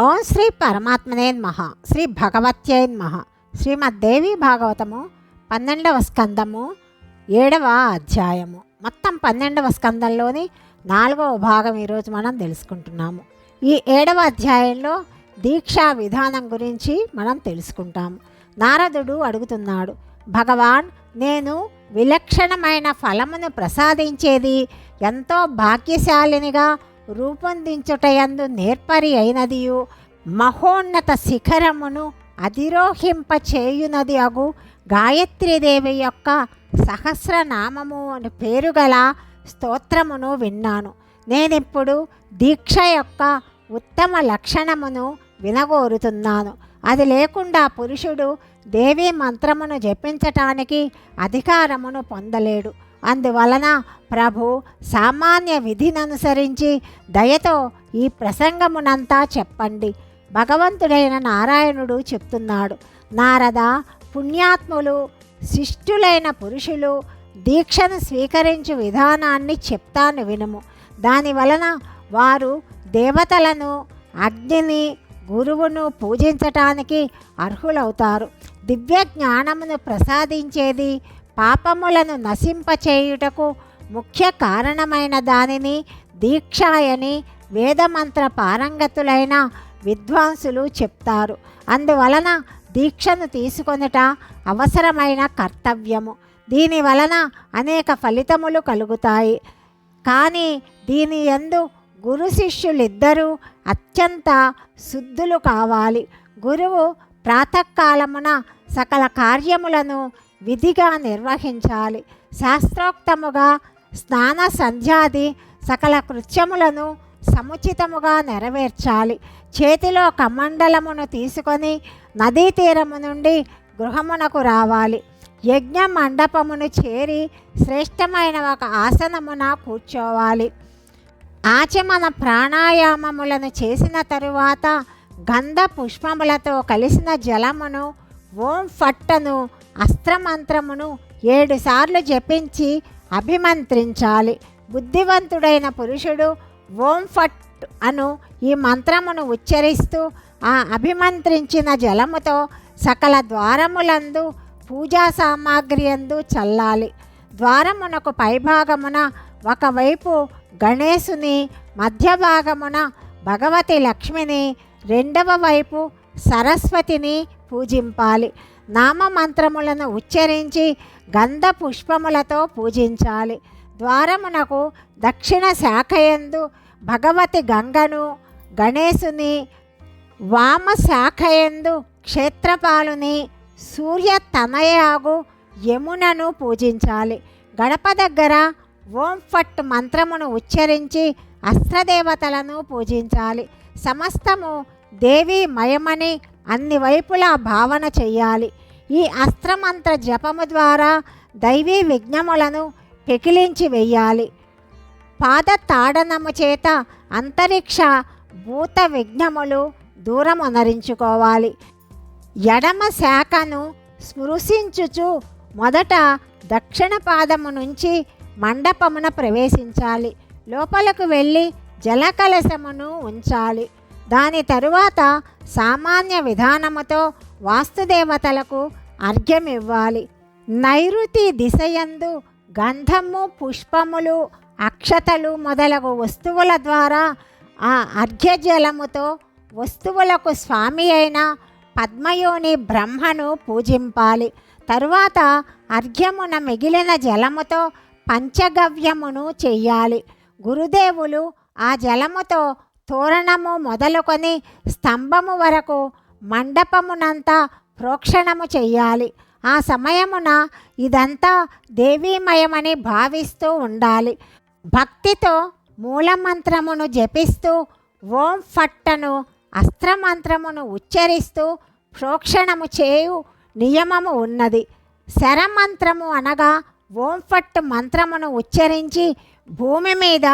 ఓం శ్రీ పరమాత్మనే మహ శ్రీ భగవత్యై మహ శ్రీమద్దేవి భాగవతము పన్నెండవ స్కందము ఏడవ అధ్యాయము. మొత్తం పన్నెండవ స్కందంలోని నాలుగవ భాగం ఈరోజు మనం తెలుసుకుంటున్నాము. ఈ ఏడవ అధ్యాయంలో దీక్షా విధానం గురించి మనం తెలుసుకుంటాము. నారదుడు అడుగుతున్నాడు భగవాన్ నేను విలక్షణమైన ఫలమును ప్రసాదించేది ఎంతో భాగ్యశాలినిగా రూపొందించుటయందు నేర్పరి అయినదియు. మహోన్నత శిఖరమును అధిరోహింప చేయునది అగు గాయత్రీదేవి యొక్క సహస్రనామము అని పేరు గల స్తోత్రమును విన్నాను. నేనిప్పుడు దీక్ష యొక్క ఉత్తమ లక్షణమును వినగోరుతున్నాను. అది లేకుండా పురుషుడు దేవీ మంత్రమును జపించటానికి అధికారమును పొందలేడు. అందువలన ప్రభు సామాన్య విధిననుసరించి దయతో ఈ ప్రసంగమునంతా చెప్పండి. భగవంతుడైన నారాయణుడు చెప్తున్నాడు నారద పుణ్యాత్ములు శిష్టులైన పురుషులు దీక్షను స్వీకరించు విధానాన్ని చెప్తాను వినుము. దాని వలన వారు దేవతలను అగ్నిని గురువును పూజించటానికి అర్హులవుతారు. దివ్య జ్ఞానమును ప్రసాదించేది పాపములను నశింపచేయుటకు ముఖ్య కారణమైన దానిని దీక్షాయని వేదమంత్ర పారంగతులైన విద్వాంసులు చెప్తారు. అందువలన దీక్షను తీసుకొనుట అవసరమైన కర్తవ్యము. దీని వలన అనేక ఫలితములు కలుగుతాయి. కానీ దీని యందు గురు శిష్యులిద్దరూ అత్యంత శుద్ధులు కావాలి. గురువు ప్రాతకాలమున సకల కార్యములను విధిగా నిర్వహించాలి. శాస్త్రోక్తముగా స్నాన సంధ్యాది సకల కృత్యములను సముచితముగా నెరవేర్చాలి. చేతిలో కమండలమును తీసుకొని నదీ తీరము నుండి గృహమునకు రావాలి. యజ్ఞ మండపమును చేరి శ్రేష్టమైన ఒక ఆసనమున కూర్చోవాలి. ఆచమన ప్రాణాయామములను చేసిన తరువాత గంధ పుష్పములతో కలిసిన జలమును ఓం ఫట్టను అస్త్రమంత్రమును ఏడుసార్లు జపించి అభిమంత్రించాలి. బుద్ధివంతుడైన పురుషుడు ఓం ఫట్ అను ఈ మంత్రమును ఉచ్చరిస్తూ ఆ అభిమంత్రించిన జలముతో సకల ద్వారములందు పూజా సామాగ్రి అందు చల్లాలి. ద్వారమునకు పైభాగమున ఒకవైపు గణేశుని మధ్య భాగమున భగవతి లక్ష్మిని రెండవ వైపు సరస్వతిని పూజింపాలి. నామమంత్రములను ఉచ్చరించి గంధ పుష్పములతో పూజించాలి. ద్వారమునకు దక్షిణ శాఖయందు భగవతి గంగను గణేశుని వామ శాఖయందు క్షేత్రపాలుని సూర్య తనయాగు యమునను పూజించాలి. గడప దగ్గర ఓం ఫట్ మంత్రమును ఉచ్చరించి అస్త్రదేవతలను పూజించాలి. సమస్తము దేవీమయమని అన్ని వైపులా భావన చెయ్యాలి ఈ అస్త్రమంత్ర జపము ద్వారా దైవీ విఘ్నములను పెకిలించి వెయ్యాలి పాద తాడనము చేత అంతరిక్ష భూత విఘ్నములు దూరం అనరించుకోవాలి ఎడమ శాఖను స్పృశించుచు మొదట దక్షిణ పాదము నుంచి మండపమున ప్రవేశించాలి. లోపలకు వెళ్ళి జలకలశమును ఉంచాలి. దాని తరువాత సామాన్య విధానముతో వాస్తుదేవతలకు అర్ఘ్యం ఇవ్వాలి నైరుతి దిశయందు గంధము పుష్పములు అక్షతలు మొదలగు వస్తువుల ద్వారా ఆ అర్ఘ్యజలముతో వస్తువులకు స్వామి అయిన పద్మయోని బ్రహ్మను పూజింపాలి. తరువాత అర్ఘ్యమున మిగిలిన జలముతో పంచగవ్యమును చెయ్యాలి. గురుదేవులు ఆ జలముతో తోరణము మొదలుకొని స్తంభము వరకు మండపమునంతా ప్రోక్షణము చెయ్యాలి. ఆ సమయమున ఇదంతా దేవీమయమని భావిస్తూ ఉండాలి. భక్తితో మూలమంత్రమును జపిస్తూ ఓం ఫట్టను అస్త్రమంత్రమును ఉచ్చరిస్తూ ప్రోక్షణము చేయు నియమము ఉన్నది. శరమంత్రము అనగా ఓం ఫట్ మంత్రమును ఉచ్చరించి భూమి మీద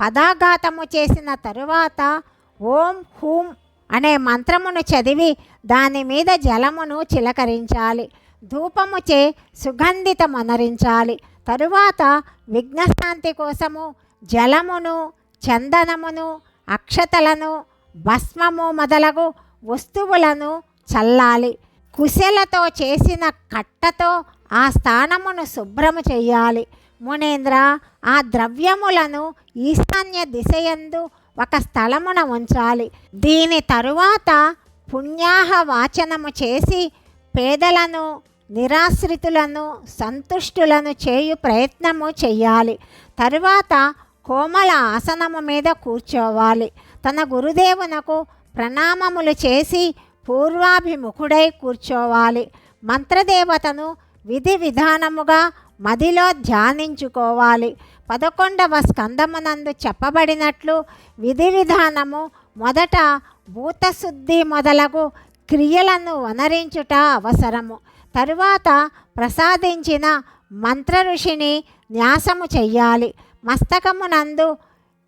పదాఘాతము చేసిన తరువాత ఓం హూం అనే మంత్రమును చదివి దాని మీద జలమును చిలకరించాలి. ధూపముచే సుగంధితమొనరించాలి తరువాత విఘ్నశాంతి కోసము జలమును చందనమును అక్షతలను భస్మము మొదలగు వస్తువులను చల్లాలి. కుశలతో చేసిన కట్టతో ఆ స్థానమును శుభ్రము చేయాలి. మునేంద్ర ఆ ద్రవ్యములను ఈశాన్య దిశయందు ఒక స్థలమున ఉంచాలి. దీని తరువాత పుణ్యాహ వాచనము చేసి పేదలను నిరాశ్రితులను సంతుష్టులను చేయు ప్రయత్నము చెయ్యాలి. తరువాత కోమల ఆసనము మీద కూర్చోవాలి. తన గురుదేవునకు ప్రణామములు చేసి పూర్వాభిముఖుడై కూర్చోవాలి. మంత్రదేవతను విధి విధానముగా మదిలో ధ్యానించుకోవాలి. పదకొండవ స్కందమునందు చెప్పబడినట్లు విధి విధానము మొదట భూతశుద్ధి మొదలగు క్రియలను వనరించుట అవసరము. తరువాత ప్రసాదించిన మంత్ర ఋషిని న్యాసము చెయ్యాలి. మస్తకమునందు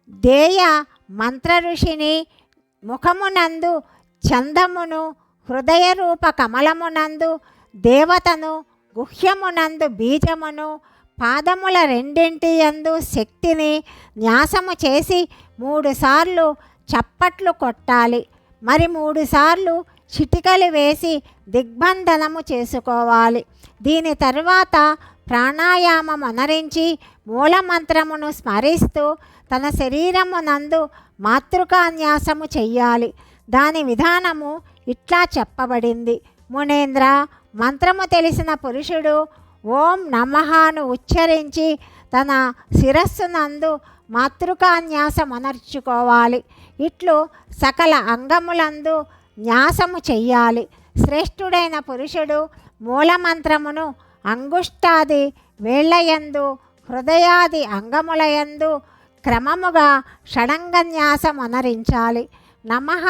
దేయ మంత్ర ఋషిని ముఖమునందు చందమును హృదయ రూప కమలమునందు దేవతను గుహ్యమునందు బీజమును పాదముల రెండింటి యందు శక్తిని న్యాసము చేసి మూడుసార్లు చప్పట్లు కొట్టాలి. మరి మూడుసార్లు చిటికలు వేసి దిగ్బంధనము చేసుకోవాలి. దీని తరువాత ప్రాణాయామం అనరించి మూలమంత్రమును స్మరిస్తూ తన శరీరమునందు మాతృకాన్యాసము చెయ్యాలి. దాని విధానము ఇట్లా చెప్పబడింది. మునేంద్ర మంత్రము తెలిసిన పురుషుడు ఓం నమహాను ఉచ్చరించి తన శిరస్సునందు మాతృకాన్యాసం అనర్చుకోవాలి. ఇట్లు సకల అంగములందు న్యాసము చెయ్యాలి. శ్రేష్ఠుడైన పురుషుడు మూలమంత్రమును అంగుష్టాది వేళ్ళయందు హృదయాది అంగములయందు క్రమముగా షడంగన్యాసం అనరించాలి. నమః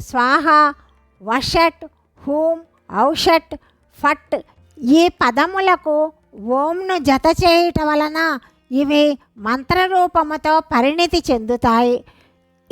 స్వాహ వషట్ హూం ఔషట్ ఫట్. ఈ పదములకు ఓంను జత చేయుట వలన ఇవి మంత్రరూపముతో పరిణితి చెందుతాయి.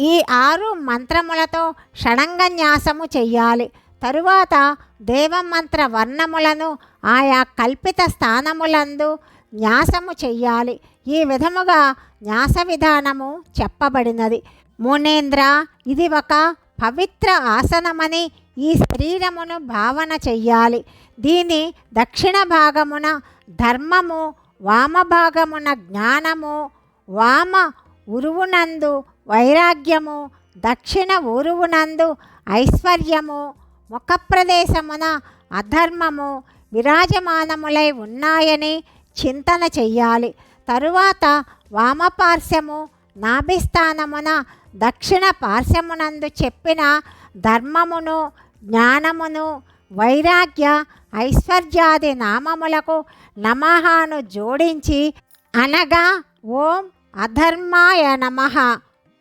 ఈ ఆరు మంత్రములతో షడంగన్యాసము చెయ్యాలి. తరువాత దేవమంత్ర వర్ణములను ఆయా కల్పిత స్థానములందు న్యాసము చెయ్యాలి. ఈ విధముగా న్యాస విధానము చెప్పబడినది. మునేంద్ర ఇది ఒక పవిత్ర ఆసనమని ఈ శరీరమును భావన చెయ్యాలి. దీని దక్షిణ భాగమున ధర్మము వామ భాగమున జ్ఞానము వామ ఉరువునందు వైరాగ్యము దక్షిణ ఉరువునందు ఐశ్వర్యము ముఖ ప్రదేశమున అధర్మము విరాజమానములై ఉన్నాయని చింతన చెయ్యాలి. తరువాత వామపార్శ్వము నాభిస్థానమున దక్షిణ పార్శ్వమునందు చెప్పిన ధర్మమును జ్ఞానమును వైరాగ్య ఐశ్వర్యాది నామములకు నమహాను జోడించి అనగా ఓం అధర్మాయ నమ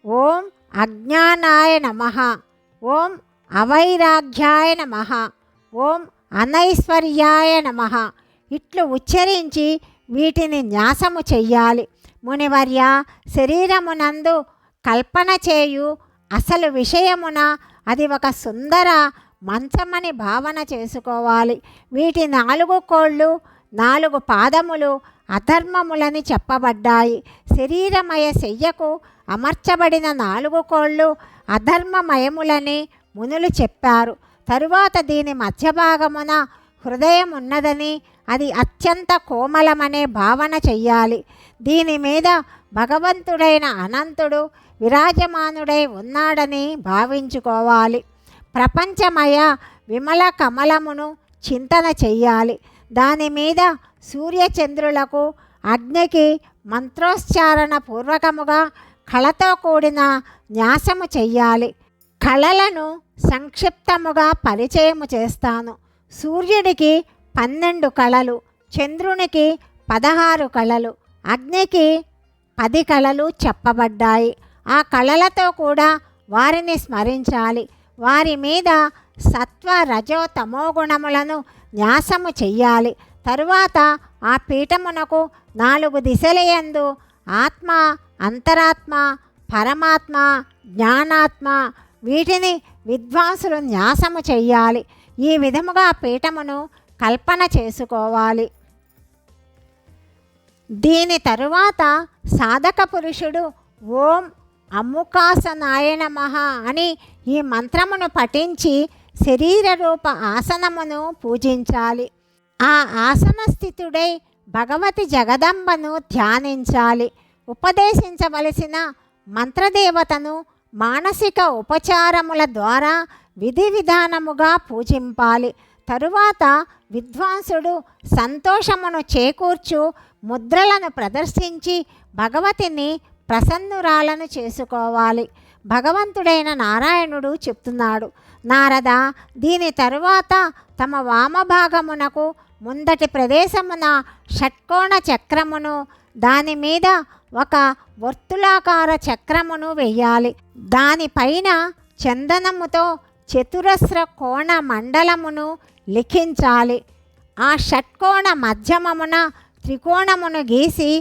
ఓం అజ్ఞానాయ నమ ఓం అవైరాగ్యాయ నమ ఓం అనైశ్వర్యాయ నమ. ఇట్లు ఉచ్చరించి వీటిని న్యాసము చెయ్యాలి. మునివర్య శరీరమునందు కల్పన చేయు అసలు విషయమున అది ఒక సుందర మంచమని భావన చేసుకోవాలి. వీటి నాలుగు కోళ్ళు నాలుగు పాదములు అధర్మములని చెప్పబడ్డాయి. శరీరమయ శయ్యకు అమర్చబడిన నాలుగు కోళ్ళు అధర్మమయములని మునులు చెప్పారు. తరువాత దీని మధ్య భాగమున హృదయం ఉన్నదని అది అత్యంత కోమలమనే భావన చెయ్యాలి. దీని మీద భగవంతుడైన అనంతుడు విరాజమానుడై ఉన్నాడని భావించుకోవాలి. ప్రపంచమయ విమల కమలమును చింతన చెయ్యాలి. దాని మీద సూర్యచంద్రులకు అగ్నికి మంత్రోచ్చారణ పూర్వకముగా కళతో కూడిన న్యాసము చెయ్యాలి. కళలను సంక్షిప్తముగా పరిచయము చేస్తాను. సూర్యుడికి పన్నెండు కళలు చంద్రునికి పదహారు కళలు అగ్నికి పది కళలు చెప్పబడ్డాయి. ఆ కళలతో కూడా వారిని స్మరించాలి. వారి మీద సత్వ రజో తమో గుణములను న్యాసము చెయ్యాలి. తరువాత ఆ పీఠమునకు నాలుగు దిశలయందు ఆత్మ అంతరాత్మ పరమాత్మ జ్ఞానాత్మ వీటిని విద్వాంసులు న్యాసము చెయ్యాలి. ఈ విధముగా పీఠమును కల్పన చేసుకోవాలి. దీని తరువాత సాధక పురుషుడు ఓం అముకాసనాయ నమః అని ఈ మంత్రమును పఠించి శరీర రూప ఆసనమును పూజించాలి. ఆ ఆసన స్థితుడై భగవతి జగదంబను ధ్యానించాలి. ఉపదేశించవలసిన మంత్రదేవతను మానసిక ఉపచారముల ద్వారా విధి విధానముగా పూజింపాలి. తరువాత విద్వాంసుడు సంతోషమును చేకూర్చు ముద్రలను ప్రదర్శించి భగవతిని ప్రసన్నురాలను చేసుకోవాలి. భగవంతుడైన నారాయణుడు చెప్తున్నాడు నారద దీని తరువాత తమ వామభాగమునకు ముందటి ప్రదేశమున షట్కోణ చక్రమును దాని మీద ఒక వర్తులాకార చక్రమును వెయ్యాలి దానిపైన చందనముతో చతురస్ర కోణ మండలమును లిఖించాలి. ఆ షట్కోణ మధ్యమమున త్రికోణమును గీసి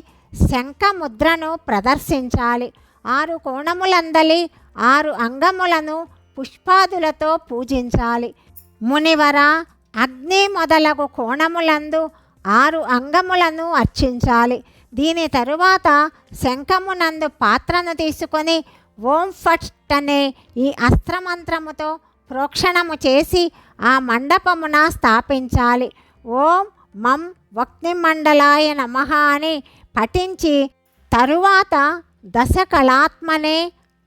శంఖముద్రను ప్రదర్శించాలి. ఆరు కోణములందలి ఆరు అంగములను పుష్పాదులతో పూజించాలి. మునివర అగ్ని మొదలగు కోణములందు ఆరు అంగములను అర్చించాలి. దీని తరువాత శంఖమునందు పాత్రను తీసుకొని ఓం ఫట్ అనే ఈ అస్త్రమంత్రముతో ప్రోక్షణము చేసి ఆ మండపమున స్థాపించాలి. ఓం మం వక్నిమండలాయ నమః అని పఠించి తరువాత దశకళాత్మనే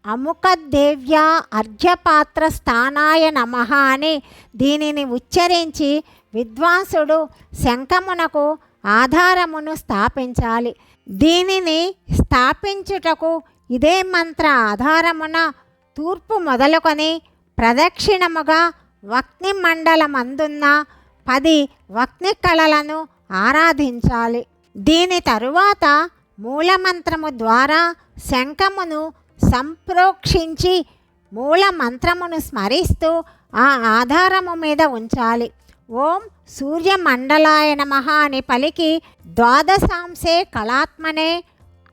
అముఖదేవ్యా అర్ఘ్యపాత్ర స్థానాయ నమః అని దీనిని ఉచ్చరించి విద్వాంసుడు శంఖమునకు ఆధారమును స్థాపించాలి. దీనిని స్థాపించుటకు ఇదే మంత్ర ఆధారమున తూర్పు మొదలుకొని ప్రదక్షిణముగా వక్ని మండలమందున్న పది వక్ని కళలను ఆరాధించాలి. దీని తరువాత మూలమంత్రము ద్వారా శంఖమును సంప్రోక్షించి మూల మంత్రమును స్మరిస్తూ ఆ ఆధారము మీద ఉంచాలి. ఓం సూర్యమండలాయ నమ అని పలికి ద్వాదశాంశే కళాత్మనే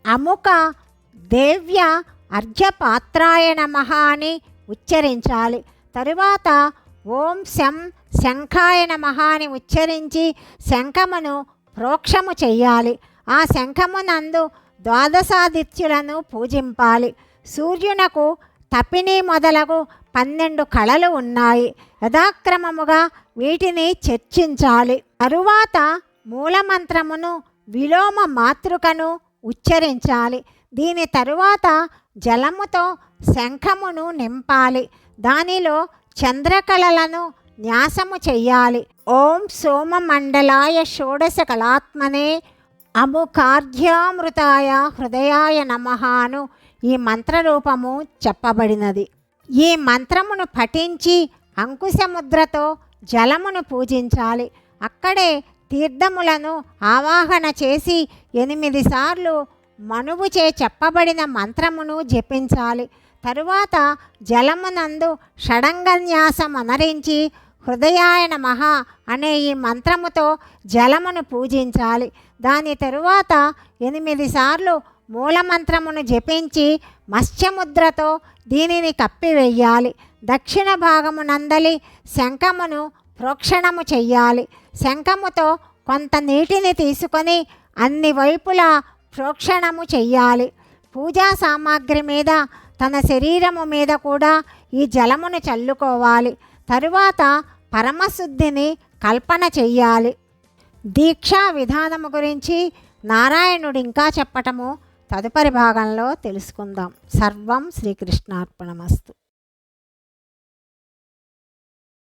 అముక దేవ్య అర్ఘ్యపాత్రాయ నమ అని ఉచ్చరించాలి. తరువాత ఓం శం శంఖాయ నమ అని ఉచ్చరించి శంఖమును ప్రోక్షము చెయ్యాలి. ఆ శంఖమునందు ద్వాదశాదిత్యులను పూజింపాలి. సూర్యునకు తపిని మొదలగు పన్నెండు కళలు ఉన్నాయి. యథాక్రమముగా వీటిని చర్చించాలి. తరువాత మూలమంత్రమును విలోమ మాతృకను ఉచ్చరించాలి. దీని తరువాత జలముతో శంఖమును నింపాలి. దానిలో చంద్రకళలను న్యాసము చెయ్యాలి. ఓం సోమమండలాయ షోడశ కళాత్మనే అముఖార్ఘ్యామృతాయ హృదయాయ నమహాను ఈ మంత్రరూపము చెప్పబడినది. ఈ మంత్రమును పఠించి అంకుశముద్రతో జలమును పూజించాలి. అక్కడే తీర్థములను ఆవాహన చేసి ఎనిమిది సార్లు మనువుచే చెప్పబడిన మంత్రమును జపించాలి. తరువాత జలమునందు షడంగన్యాసం అనరించి హృదయాయ నమః అనే ఈ మంత్రముతో జలమును పూజించాలి. దాని తరువాత ఎనిమిది సార్లు మూలమంత్రమును జపించి మత్స్యముద్రతో దీనిని కప్పివేయాలి. దక్షిణ భాగము నందలి శంఖమును ప్రోక్షణము చెయ్యాలి. శంఖముతో కొంత నీటిని తీసుకొని అన్ని వైపులా ప్రోక్షణము చెయ్యాలి. పూజా సామాగ్రి మీద తన శరీరము మీద కూడా ఈ జలమును చల్లుకోవాలి. తరువాత పరమశుద్ధిని కల్పన చెయ్యాలి. దీక్షా విధానము గురించి నారాయణుడు ఇంకా చెప్పటము తదుపరి భాగంలో తెలుసుకుందాం. సర్వం శ్రీకృష్ణార్పణమస్తు.